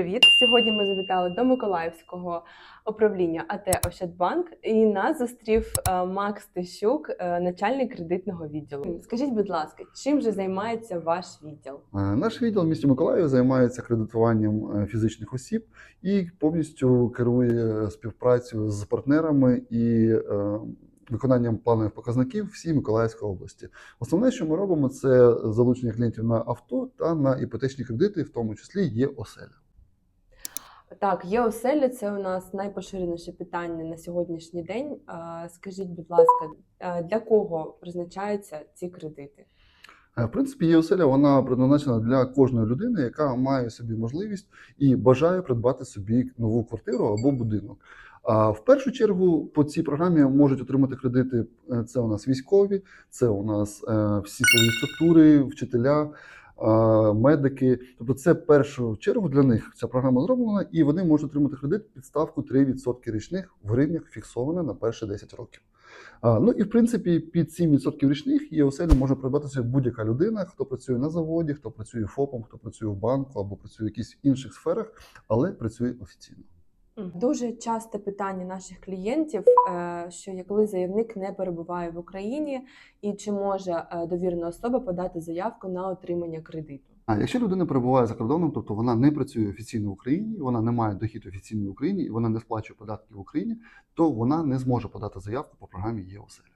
привіт! Сьогодні ми завітали до Миколаївського управління АТ Ощадбанк і нас зустрів е, Макс Тищук, е, начальник кредитного відділу. Скажіть, будь ласка, чим же займається ваш відділ? Е, Наш відділ в місті Миколаїв займається кредитуванням фізичних осіб і повністю керує співпрацю з партнерами і виконанням планових показників всій Миколаївської області. Основне, що ми робимо, це залучення клієнтів на авто та на іпотечні кредити, в тому числі є оселя. Так, є оселі, це у нас найпоширеніше питання на сьогоднішній день. Скажіть, будь ласка, для кого призначаються ці кредити? Е, В принципі, є оселя вона предназначена для кожної людини, яка має собі можливість і бажає придбати собі нову квартиру або будинок. А в першу чергу по цій програмі можуть отримати кредити. е, Це у нас військові, це у нас е, всі силові структури, вчителя. Медики, тобто це в першу чергу для них ця програма зроблена, і вони можуть отримати кредит під ставку 3% річних в гривнях фіксована на перші 10 років. Ну і в принципі під 7% річних є оселю може придбати собі будь-яка людина, хто працює на заводі, хто працює ФОПом, хто працює в банку або працює в якихось інших сферах, але працює офіційно. Дуже часте питання наших клієнтів, е, що коли заявник не перебуває в Україні, і чи може е, довірена особа подати заявку на отримання кредиту? А якщо людина перебуває за кордоном, тобто вона не працює офіційно в Україні, вона не має дохід офіційно в Україні і вона не сплачує податки в Україні, то вона не зможе подати заявку по програмі є оселя.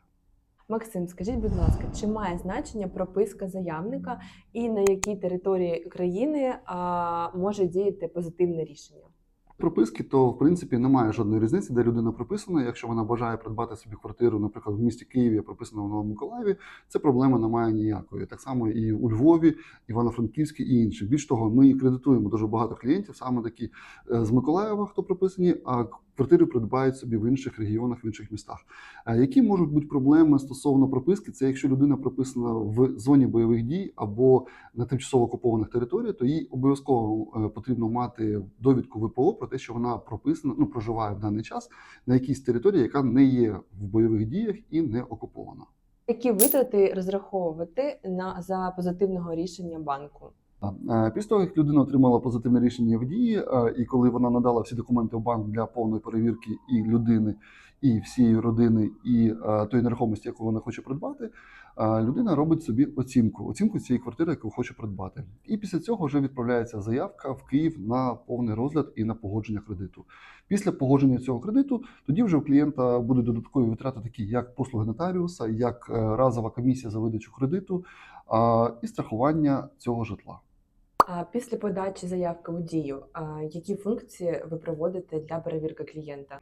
Максим, скажіть, будь ласка, чи має значення прописка заявника і на якій території країни а, може діяти позитивне рішення? Прописки, то в принципі немає жодної різниці, де людина прописана. Якщо вона бажає придбати собі квартиру, наприклад, в місті Києві, а прописана в Новому Миколаєві, це проблеми немає ніякої. Так само і у Львові, Івано-Франківській і інші. Більш того, ми кредитуємо дуже багато клієнтів, саме такі е, з Миколаєва, хто прописані, а квартири придбають собі в інших регіонах, в інших містах. Е, Які можуть бути проблеми стосовно прописки? Це якщо людина прописана в зоні бойових дій або на тимчасово окупованих територіях, то їй обов'язково е, потрібно мати довідку ВПО про те, що вона прописана, ну проживає в даний час на якійсь території, яка не є в бойових діях і не окупована. Які витрати розраховувати на за позитивного рішення банку? Е, Після того, як людина отримала позитивне рішення в дії, е, і коли вона надала всі документи в банк для повної перевірки і людини, і всієї родини, і е, тої нерухомості, яку вона хоче придбати, людина робить собі оцінку, оцінку цієї квартири, яку хоче придбати. І після цього вже відправляється заявка в Київ на повний розгляд і на погодження кредиту. Після погодження цього кредиту, тоді вже у клієнта будуть додаткові витрати, такі як послуги нотаріуса, як разова комісія за видачу кредиту і страхування цього житла. А після подачі заявки у дію, які функції ви проводите для перевірки клієнта?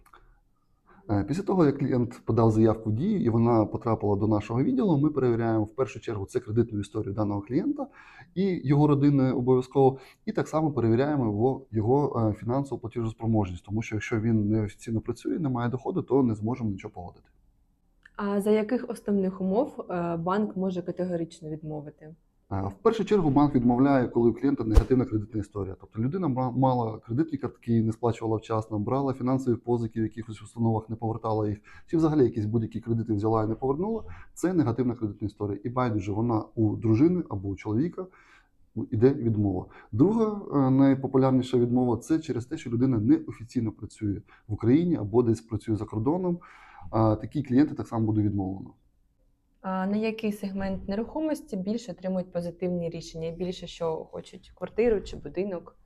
Е, Після того, як клієнт подав заявку в дію і вона потрапила до нашого відділу, ми перевіряємо в першу чергу це кредитну історію даного клієнта і його родини обов'язково, і так само перевіряємо його, його е, фінансову платіжоспроможність, тому що якщо він не офіційно працює, не має доходу, то не зможемо нічого погодити. А за яких основних умов е, банк може категорично відмовити? Е, В першу чергу банк відмовляє, коли у клієнта негативна кредитна історія. Тобто людина мала кредитні картки, не сплачувала вчасно, брала фінансові позики в якихось установах, не повертала їх, чи взагалі якісь будь-які кредити взяла і не повернула. Це негативна кредитна історія. І байдуже вона у дружини або у чоловіка. Іде відмова. Друга е, найпопулярніша відмова це через те, що людина не офіційно працює в Україні або десь працює за кордоном. Такі клієнти так само буде відмовлено. На який сегмент нерухомості більше отримують позитивні рішення? Більше що хочуть квартиру чи будинок?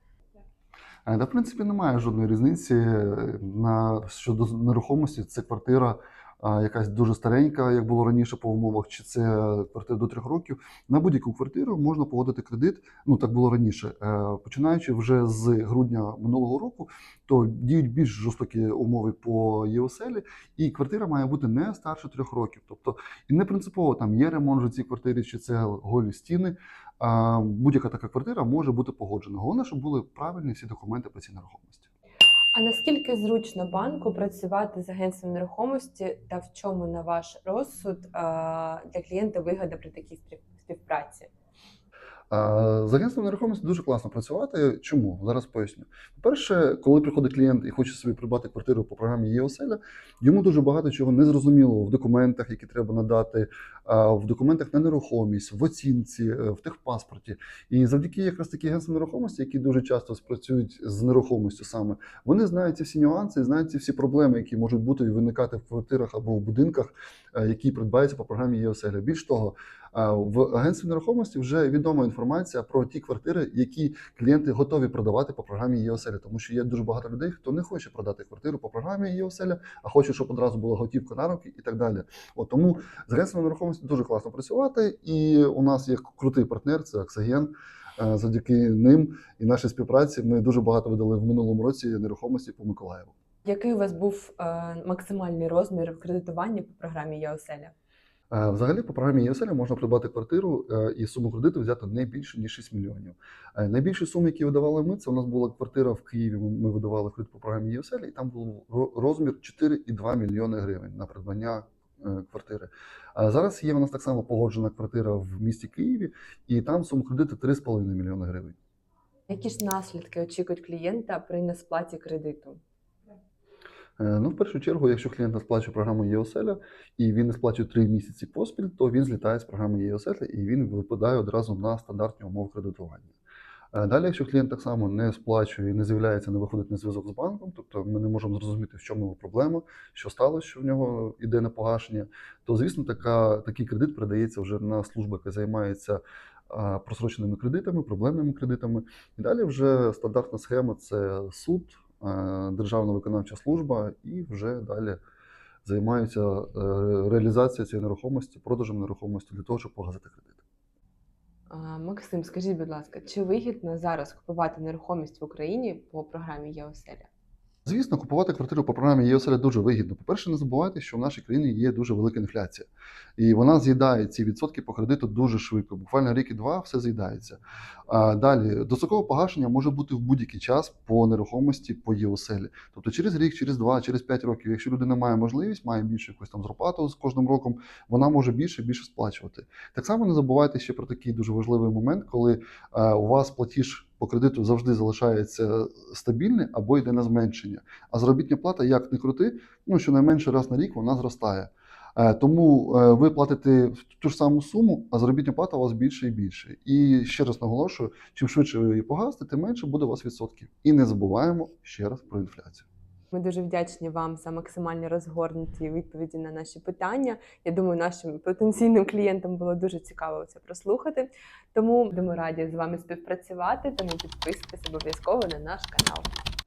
Е, Та, в принципі, немає жодної різниці е, на щодо нерухомості. Це квартира якась дуже старенька, як було раніше по умовах, чи це квартира до трьох років. На будь-яку квартиру можна погодити кредит. Ну так було раніше. Е, Починаючи вже з грудня минулого року, то діють більш жорстокі умови по ЄОСЕЛі, і квартира має бути не старше трьох років. Тобто, і не принципово там є ремонт в цій квартирі, чи це голі стіни. Будь-яка така квартира може бути погоджена. Головне, щоб були правильні всі документи по цій нерухомості. А наскільки зручно банку працювати з агентством нерухомості та в чому, на ваш розсуд, для клієнта вигода при такій спів- співпраці? А, З агентством нерухомості дуже класно працювати. Чому? Зараз поясню. По-перше, коли приходить клієнт і хоче собі придбати квартиру по програмі ЄОСЕЛЯ, йому дуже багато чого не зрозуміло в документах, які треба надати, в документах на нерухомість, в оцінці, е, в техпаспорті. І завдяки якраз такі агентствам нерухомості, які дуже часто спрацюють з нерухомістю саме, вони знають ці всі нюанси, знають ці всі проблеми, які можуть бути і виникати в квартирах або в будинках, е, які придбаються по програмі ЄОСЕЛЯ. Більш того, в агентстві нерухомості вже відома інформація про ті квартири, які клієнти готові продавати по програмі ЄОСЕЛЯ. Тому що є дуже багато людей, хто не хоче продати квартиру по програмі ЄОСЕЛЯ, а хоче, щоб одразу була готівка на руки і так далі. От тому з агентством нерухомості дуже класно працювати. І у нас є крутий партнер, це Аксаген. Е, Завдяки ним і нашій співпраці ми дуже багато видали в минулому році нерухомості по Миколаєву. Який у вас був е, максимальний розмір кредитування по програмі ЄОСЕЛЯ? Е, Взагалі, по програмі ЄСЛ можна придбати квартиру е, і суму кредиту взяти не більше ніж 6 мільйонів. Е, Найбільші суми, які видавали ми, це у нас була квартира в Києві. Ми видавали кредит по програмі ЄСЛ, і там був розмір 4,2 мільйони гривень на придбання е, квартири. А зараз є у нас так само погоджена квартира в місті Києві, і там сума кредиту 3,5 мільйони гривень. Які ж наслідки очікують клієнта при несплаті кредиту? Е, Ну, в першу чергу, якщо клієнт не сплачує програму ЄОСЕЛЯ і він не сплачує 3 місяці поспіль, то він злітає з програми ЄОСЕЛЯ і він випадає одразу на стандартні умови кредитування. Е, Далі, якщо клієнт так само не сплачує, не з'являється, не виходить на зв'язок з банком, тобто ми не можемо зрозуміти, в чому його проблема, що сталося, що в нього йде на погашення, то звісно, така, такий кредит передається вже на службу, яка займається просроченими кредитами, проблемними кредитами. І далі вже стандартна схема це суд, Державна виконавча служба, і вже далі займаються е, реалізацією цієї нерухомості, продажем нерухомості для того, щоб погасити кредит. Максим, скажіть, будь ласка, чи вигідно зараз купувати нерухомість в Україні по програмі ЄОСЕЛЯ? Звісно, купувати квартиру по програмі ЄОСЕЛЯ дуже вигідно. По-перше, не забувайте, що в нашій країні є дуже велика інфляція, і вона з'їдає ці відсотки по кредиту дуже швидко. Буквально рік і два все з'їдається. Далі дострокове погашення може бути в будь-який час по нерухомості по ЄОСЕЛі. Тобто через рік, через два, через п'ять років, якщо людина має можливість, має більше якусь там зарплату з кожним роком, вона може більше більше сплачувати. Так само не забувайте ще про такий дуже важливий момент, коли е, у вас платіж по кредиту завжди залишається стабільний або йде на зменшення. А заробітня плата, як не крути, ну щонайменше раз на рік вона зростає. Е, Тому е, ви платите ту ж саму суму, а заробітня плата у вас більше і більше. І ще раз наголошую: чим швидше ви її погасите, тим менше буде у вас відсотків. І не забуваємо ще раз про інфляцію. Ми дуже вдячні вам за максимально розгорнуті відповіді на наші питання. Я думаю, нашим потенційним клієнтам було дуже цікаво це прослухати. Тому будемо раді з вами співпрацювати. Тому підписуйтесь обов'язково на наш канал.